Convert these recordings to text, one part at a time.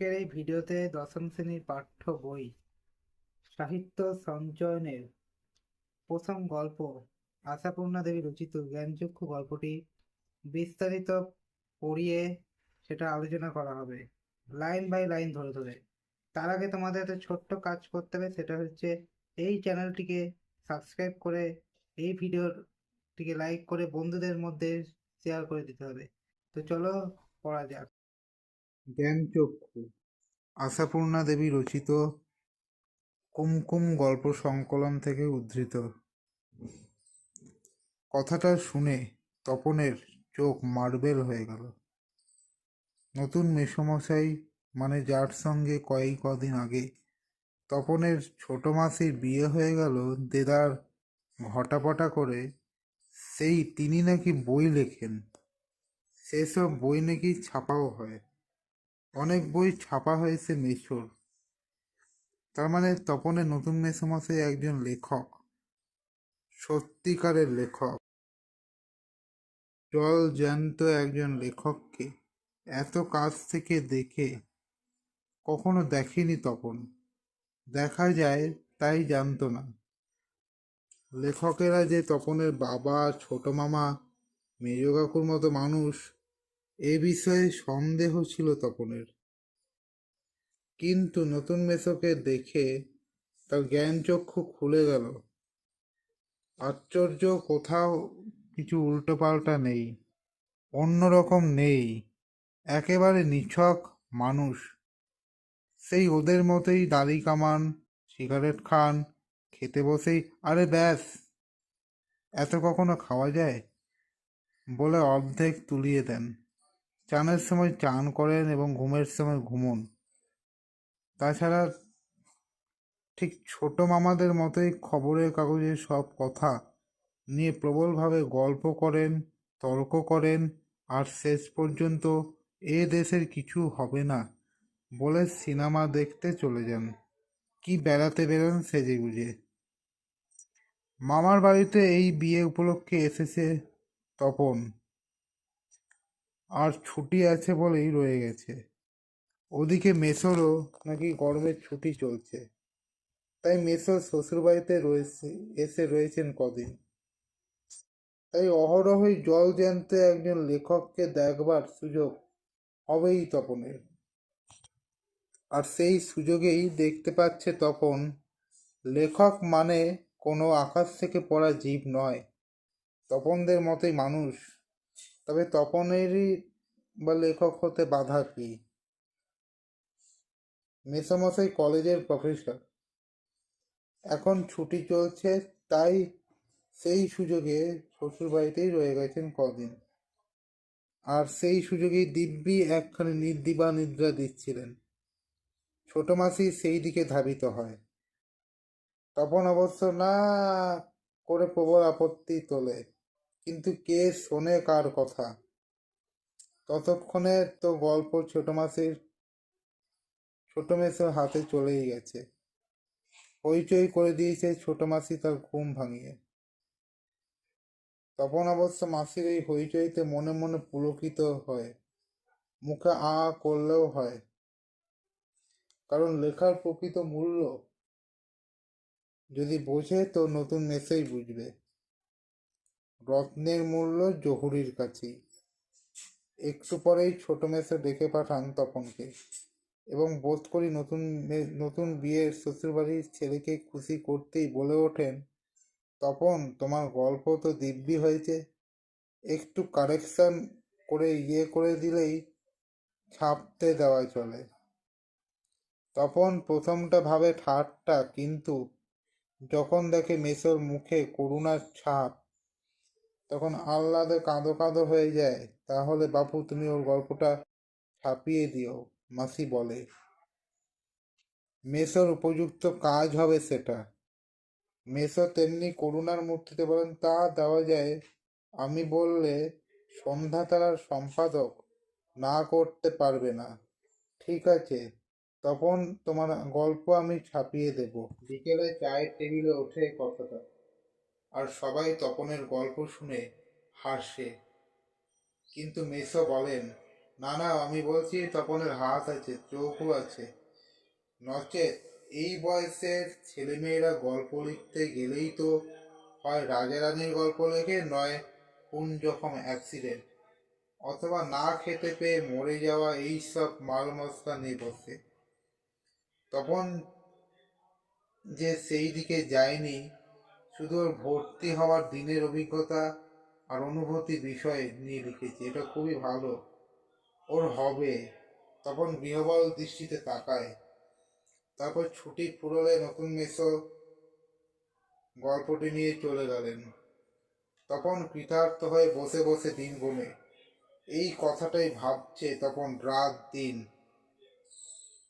আজকের এই ভিডিওতে দশম শ্রেণির পাঠ্য বই, সাহিত্য সঞ্চয়নের প্রথম গল্প, আশাপূর্ণা দেবী রচিত জ্ঞানচক্ষু গল্পটি বিস্তারিত পড়িয়ে সেটা আলোচনা করা হবে, লাইন বাই লাইন ধরে ধরে। তার আগে তোমাদের একটা ছোট্ট কাজ করতে হবে, সেটা হচ্ছে এই চ্যানেলটিকে সাবস্ক্রাইব করে এই ভিডিওটিকে লাইক করে বন্ধুদের মধ্যে শেয়ার করে দিতে হবে। তো চলো পড়া যাক। জ্ঞানচক্ষু আশাপূর্ণা দেবী রচিত কুমকুম গল্প সংকলন থেকে উদ্ধৃত। কথাটা শুনে তপনের চোখ মার্বেল হয়ে গেল। নতুন মেসমশাই মানে যার সঙ্গে কয়েক কদিন আগে তপনের ছোট মাসির বিয়ে হয়ে গেল, দেদার ঘটাপটা করে সেই তিনি নাকি বই লেখেন। সেসব বই নাকি ছাপাও হয়। অনেক বই ছাপা হয়েছে মেশোর। তার মানে তপনের নতুন মেসোমশাই একজন লেখক, সত্যিকারের লেখক। জল জ্যান্ত একজন লেখককে এত কাছ থেকে দেখে কখনো দেখেনি তপন। দেখা যায় তাই জানতো না। লেখকেরা যে তপনের বাবা, ছোট মামা, মেজ কাকুর মতো মানুষ এ বিষয়ে সন্দেহ ছিল তপনের। কিন্তু নতুন মেসোকে দেখে তার জ্ঞানচক্ষু খুলে গেল। আশ্চর্য কোথাও কিছু উল্টোপাল্টা নেই, অন্যরকম নেই, একেবারে নিছক মানুষ। সেই ওদের মতোই দাড়ি কামান, সিগারেট খান, খেতে বসেই, আরে ব্যাস, এত কখনো খাওয়া যায়? বলে অর্ধেক তুলিয়ে দেন। চানের সময় চান করেন এবং ঘুমের সময় ঘুমন। তাছাড়া ঠিক ছোট মামাদের মতোই খবরের কাগজে সব কথা নিয়ে প্রবলভাবে গল্প করেন, তর্ক করেন, আর শেষ পর্যন্ত এ দেশের কিছু হবে না বলে সিনেমা দেখতে চলে যান। কি বেড়াতে বেরোন সেজে গুজে। মামার বাড়িতে এই বিয়ে উপলক্ষে এসেছে তপন। আর ছুটি আছে বলেই রয়ে গেছে। ওদিকে মেসোরও নাকি গরমের ছুটি চলছে। তাই মেসো শ্বশুরবাড়িতে রয়েছে, এসে রয়েছেন কদিন। তাই অহরহই জল জ্যান্ত একজন লেখককে দেখবার সুযোগ হবেই তপনের। আর সেই সুযোগেই দেখতে পাচ্ছে তপন, লেখক মানে কোনো আকাশ থেকে পড়া জীব নয়, তপনদের মতোই মানুষ। তবে তপনেরই বা লেখক হতে বাধা কি? মেসোমশাই কলেজের প্রফেসর। এখন ছুটি চলছে, তাই সেই সুযোগে শ্বশুরবাড়িতেই রয়ে গেছেন কদিন। আর সেই সুযোগেই দিব্যি একখানি নির্দিবা নিদ্রা দিচ্ছিলেন। ছোট মাসি সেই দিকে ধাবিত হয়। তপন অবশ্য না করে প্রবল আপত্তি তোলে। কিন্তু কে শোনে কার কথা? ততক্ষণে তো গল্প ছোট মাসির, ছোট মেসোর হাতে চলেই গেছে। হইচই করে দিয়েছে ছোট মাসি তার ঘুম ভাঙিয়ে। তখন অবশ্য মাসির এই হইচইতে মনে মনে পুলকিত হয়, মুখে আ করলেও হয়। কারণ লেখার প্রকৃত মূল্য যদি বোঝে তো নতুন মেসেই বুঝবে। রত্নের মূল্য জহুরির কাছেই একটু পরেই ছোট মেসে ডেকে পাঠান তপনকে এবং বোধ করি নতুন নতুন বিয়ের শ্বশুরবাড়ির ছেলেকে খুশি করতেই বলে ওঠেন, তপন, তোমার গল্প তো দিব্যি হয়েছে। একটু কারেকশন করে ইয়ে করে দিলেই ছাপতে দেওয়া চলে। তপন প্রথমটা ভাবে ঠাট্টা, কিন্তু যখন দেখে মেসোর মুখে করুণার ছাপ তখন আহ্লাদে কাঁদো কাঁদো হয়ে যায়। তাহলে বাপু, তুমি ওর গল্পটা ছাপিয়ে দিও, মাসি বলে। মেসোর উপযুক্ত কাজ হবে সেটা। মেসো তেমনি করুণার মূর্তিতে বলেন, তা দেওয়া যায়। আমি বললে সন্ধ্যা তারার সম্পাদক না করতে পারবে না। ঠিক আছে, তখন তোমার গল্প আমি ছাপিয়ে দেব। বিকেলে চায়ের টেবিলে ওঠে কথাটা আর সবাই তপনের গল্প শুনে হাসে। কিন্তু মেসো বলেন, না না, আমি বলছি তপনের হাত আছে, চোখও আছে। নচেত এই বয়সের ছেলেমেয়েরা গল্প লিখতে গেলেই তো হয় রাজা রানীর গল্প লেখে, নয় কোন রকম অ্যাক্সিডেন্ট অথবা না খেতে পেয়ে মরে যাওয়া এই সব মাল মশলা নিয়ে বসে। তখন যে সেই দিকে যায়নি শুধু ওর ভর্তি হওয়ার দিনের অভিজ্ঞতা আর অনুভূতি বিষয় নিয়ে লিখেছে, এটা খুবই ভালো। ওর হবে, তখন গৃহবল দৃষ্টিতে তাকায়। তারপর ছুটি ফুরলে নতুন মেসো গল্পটি নিয়ে চলে গেলেন। তখন কৃতার্থ হয়ে বসে বসে দিন গুনে এই কথাটাই ভাবছে তখন রাত দিন।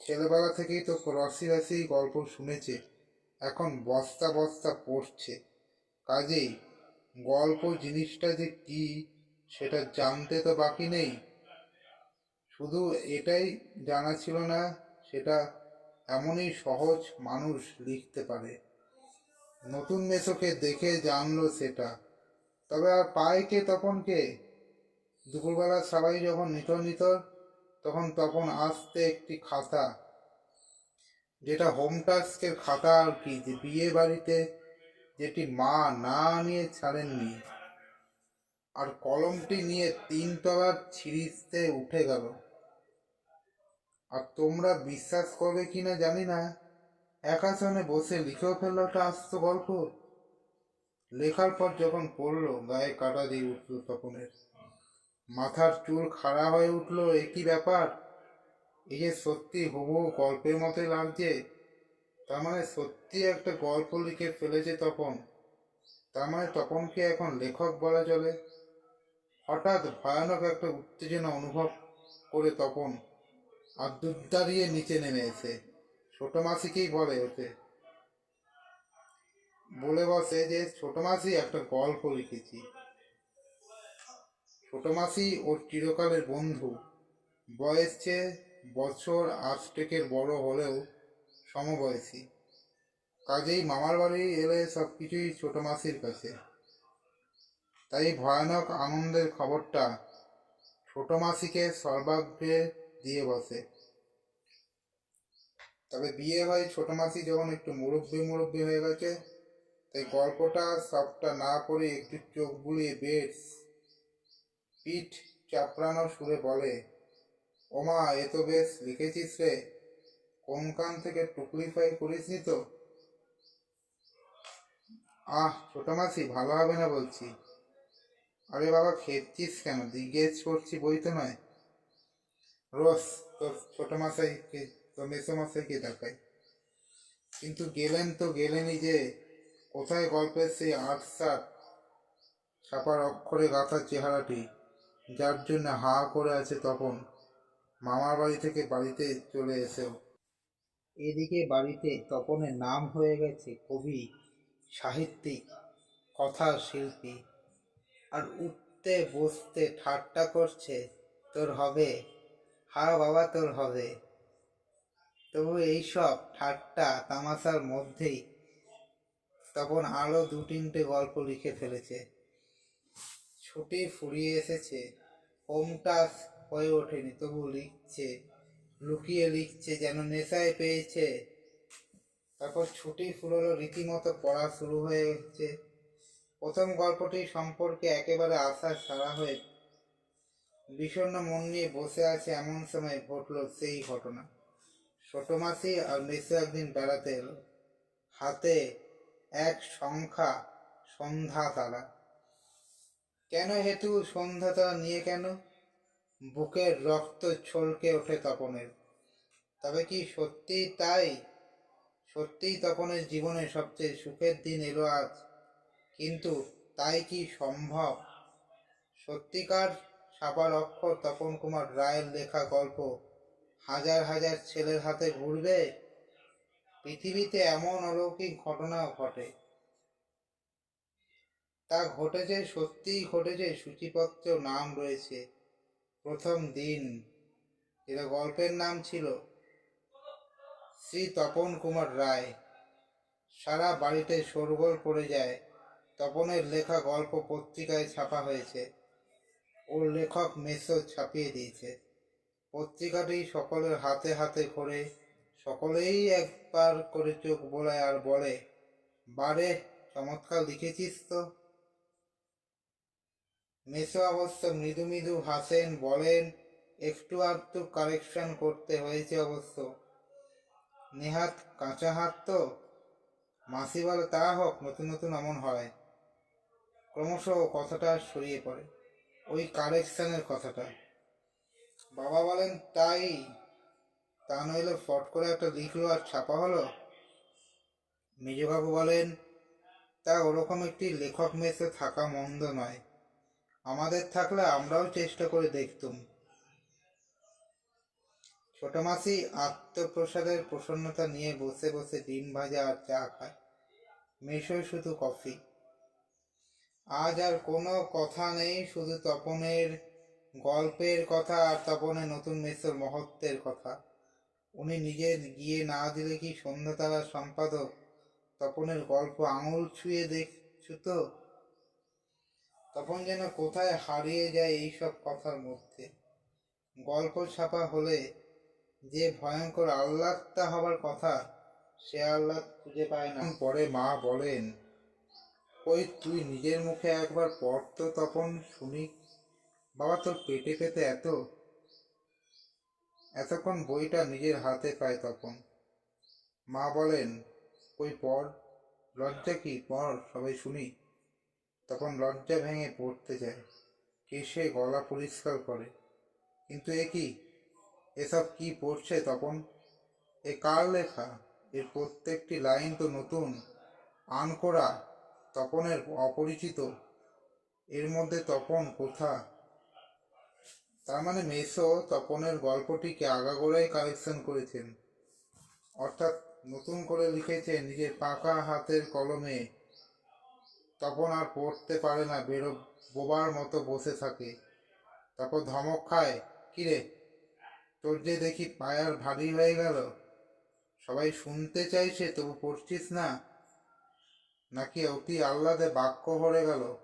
ছেলেবেলা থেকেই তো রসি রাশি গল্প শুনেছে। এখন বস্তা বস্তা পড়ছে। কাজেই গল্প জিনিসটা যে কি, সেটা জানতে তো বাকি নেই। শুধু এটাই জানা ছিল না, সেটা এমনই সহজ মানুষ লিখতে পারে। নতুন মেসোকে দেখে জানলো সেটা। তবে আর পায় কে তখন কে? দুপুরবেলা সবাই যখন নিতর নিতর, তখন তখন আসতে একটি খাতা যেটা হোম টাস্কের খাতা আর কি, যে বিয়ে বাড়িতে যেটি মা না নিয়ে ছাড়েননি, আর কলমটি নিয়ে তিন তলার ছিঁড়িতে উঠে গেল। আর তোমরা বিশ্বাস করবে কিনা জানি না। এক আসনে বসে লিখেও ফেলল একটা আস্ত গল্প। লেখার পর যখন পড়ল, গায়ে কাটা দিয়ে উঠল তপনের। মাথার চুল খাড়া হয়ে উঠল, একই ব্যাপার। এই যে সত্যি হুবহু গল্পের মতোই লাগছে, তার মানে সত্যি একটা গল্প লিখে ফেলেছে তপন। তার মানে তপনকে এখন লেখক বলা চলে। হঠাৎ ভয়ানক একটা উত্তেজনা অনুভব করে তপন আর দুধ দাঁড়িয়ে নিচে নেমে এসে ছোট মাসিকেই বলে ওতে বলে বসে যে ছোট মাসি একটা গল্প লিখেছি। ছোট মাসি ওর চিরকালের বন্ধু। বয়স চেয়ে বছর আষ্টেকের বড় হলেও সমবয়সী। কাজেই মামার বাড়ি এলে সব কিছুই ছোট মাসির কাছে। তাই ভয়ানক আনন্দের খবরটা ছোট মাসিকে সর্বাগ্রে দিয়ে বসে। তবে বিয়ে হয় ছোট মাসি যখন একটু মুরব্বী মুরব্বী হয়ে গেছে, তাই গল্পটা সবটা না পড়ে একটু চোখ বুলিয়ে বেশ পিঠ চাপড়ানো সুরে বলে ওমা, এ তো বেশ লিখেছিস রে। কোন কান থেকে টুকলিফাই করিসনি তো? আহ, ছোট মাসি, ভালো হবে না বলছি। আরে বাবা, খেপছিস কেন? জিজ্ঞেস করছি বই তো নয়। রোজ তোর ছোট মাসাই মাসাইকে তো মেসো মাসাইকে দেখাই কিন্তু গেলেন তো গেলেনই যে, কোথায় গল্পের সেই আট সাত ছাপার অক্ষরে গাঁথা চেহারাটি? যার জন্য হা করে আছে তখন মামার বাড়ি থেকে বাড়িতে চলে এসেও। এদিকে বাড়িতে তপনের নাম হয়ে গেছে কবি, সাহিত্যিক কথা শিল্পী আর উঠতে বসতে ঠাট্টা করছে, তোর হবে হা বাবা তোর হবে। তবু এইসব ঠাট্টা তামাশার মধ্যেই তখন আরও দু তিনটে গল্প লিখে ফেলেছে। ছুটি ফুরিয়ে এসেছে হোমটা হয়ে ওঠেনি। তবু লিখছে, লুকিয়ে লিখছে, যেন নেশায় পেয়েছে। তারপর ছুটি ফুরলো, রীতিমতো পড়া শুরু হয়েছে প্রথম গল্পটি সম্পর্কে একেবারে আশা সারা হয়ে বিষণ্ণ মন নিয়ে বসে আছে এমন সময় ঘটলো সেই ঘটনা। ছোট মাসি আর মেসো একদিন বেড়াতে এলো। হাতে এক সংখ্যা সন্ধ্যা তারা কেন হেতু সন্ধ্যা তারা নিয়ে কেন? বুকের রক্ত ছলকে ওঠে তপনের। তবে কি সত্যি তাই? সত্যিই তপনের জীবনে সবচেয়ে সুখের দিন এলো আজ। কিন্তু তাই কি সম্ভব? সত্যিকার ছাপার অক্ষর তপন কুমার রায়ের লেখা গল্প হাজার হাজার ছেলের হাতে ঘুরবে? পৃথিবীতে এমন অলৌকিক ঘটনাও ঘটে। তা ঘটেছে, সত্যিই ঘটেছে সূচিপত্রেও নাম রয়েছে। প্রথম দিন। যেটা গল্পের নাম ছিল শ্রী তপন কুমার রায়। সারা বাড়িতে শোরগোল পড়ে যায়। তপনের লেখা গল্প পত্রিকায় ছাপা হয়েছে ওর লেখক মেসো ছাপিয়ে দিয়েছে। পত্রিকাটি সকলের হাতে হাতে করে সকলেই একবার করে চোখ বোলায় আর বলে, বারে, চমৎকার লিখেছিস তো। মেসো অবশ্য মৃদু মৃদু হাসেন বলেন, একটু আধটু কারেকশন করতে হয়েছে অবশ্য। নেহাত কাঁচা হাত তো? মাসি বলে তা হোক, নতুন নতুন এমন হয়। ক্রমশ কথাটা সরিয়ে পড়ে। ওই কারেকশনের কথাটা। বাবা বলেন, তাই? তা নইলে ফট করে একটা লিখলো আর ছাপা হলো? মেজবাবু বলেন, তা ওরকম একটি লেখক মেসে থাকা মন্দ নয়। আমাদের থাকলে আমরাও চেষ্টা করে দেখতুম। ছোট মাসি আত্মপ্রসাদের প্রসন্নতা নিয়ে বসে বসে ডিম ভাজা আর চা খায়। মেশো শুধু কফি। আজ আর কোনো কথা নেই, শুধু তপনের গল্পের কথা আর তপনের নতুন মেসোর মহত্বের কথা। উনি নিজে গিয়ে না দিলে কি সন্ধ্যাতারা সম্পাদক তপনের গল্প আঙুল ছুঁয়ে দেখছু তো তখন যেন কোথায় হারিয়ে যায় এইসব কথার মধ্যে। গল্প ছাপা হলে যে ভয়ঙ্কর আহ্লাদটা হবার কথা, সে আহ্লাদ খুঁজে পায় না। পরে মা বলেন, ওই তুই নিজের মুখে একবার পড় তো তখন শুনি। বাবা, তোর পেটে পেতে এত, এতক্ষণ বইটা নিজের হাতে পায় তখন মা বলেন, ওই পড়, লজ্জা কি? পড়, সবাই শুনি। তখন লজ্জা ভেঙে পড়তে যায়। কেশে গলা পরিষ্কার করে? কিন্তু এ কি? এসব কি পড়ছে তখন এ কার লেখা? এর প্রত্যেকটি লাইন তো নতুন, আনকোরা, তপনের অপরিচিত। এর মধ্যে তপন কোথা? তার মানে মেসো তপনের গল্পটিকে আগাগোড়াই কালেকশন করেছেন। অর্থাৎ নতুন করে লিখেছেন নিজের পাকা হাতের কলমে তপন আর পড়তে পারে না বেরো বোবার মতো বসে থাকে। তারপর ধমক খায়, কিরে, তোর যে দেখি পায়ার ভারী হয়ে গেল, সবাই শুনতে চাইছে, তবু পড়ছিস না? নাকি অতি আহ্লাদে বাক্য ভরে গেল?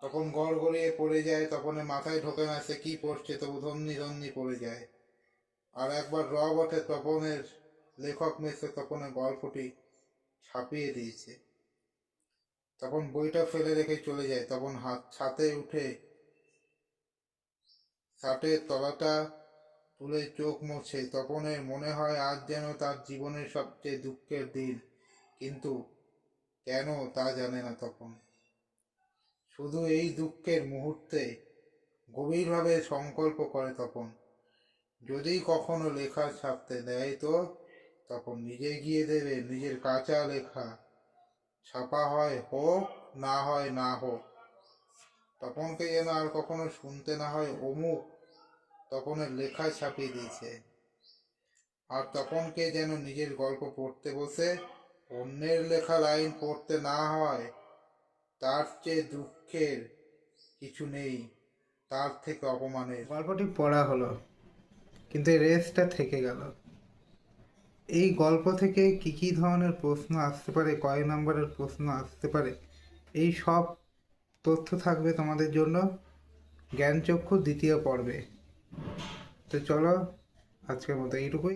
তখন গড় গড়িয়ে পড়ে যায়, তখন মাথায় ঢোকে না সে কি পড়ছে, তবু ধন্যি ধন্যি পড়ে যায়। আর একবার র বটে তপনের, লেখক মেসে তপনের গল্পটি ছাপিয়ে দিয়েছে। তখন বইটা ফেলে রেখে চলে যায়। তখন হাত, ছাতে উঠে শার্টের তলাটা তুলে চোখ মোছে। তপনের মনে হয় আজ যেন তার জীবনের সবচেয়ে দুঃখের দিন। কিন্তু কেন তা জানে না তখন। শুধু এই দুঃখের মুহূর্তে গভীরভাবে সংকল্প করে তখন। যদি কখনো লেখা ছাপতে দেয় তো তখন নিজে গিয়ে দেবে। নিজের কাঁচা লেখা ছাপা হয় হোক, না হয় না হোক। তপনকে যেন আর কখনো শুনতে না হয় অমুক তপনের লেখা ছাপিয়ে দিয়েছে। আর তপনকে যেন নিজের গল্প পড়তে বসে, অন্যের লেখা লাইন পড়তে না হয়, তার চেয়ে দুঃখের কিছু নেই, তার থেকে অপমানের। গল্পটি পড়া হলো, কিন্তু রেসটা থেকে গেল। এই গল্প থেকে কি কি ধরনের প্রশ্ন আসতে পারে, কয় নম্বরের প্রশ্ন আসতে পারে, এই সব তথ্য থাকবে তোমাদের জন্য জ্ঞানচক্ষু দ্বিতীয় পর্বে। তো চলো আজকের মতো এইটুকুই।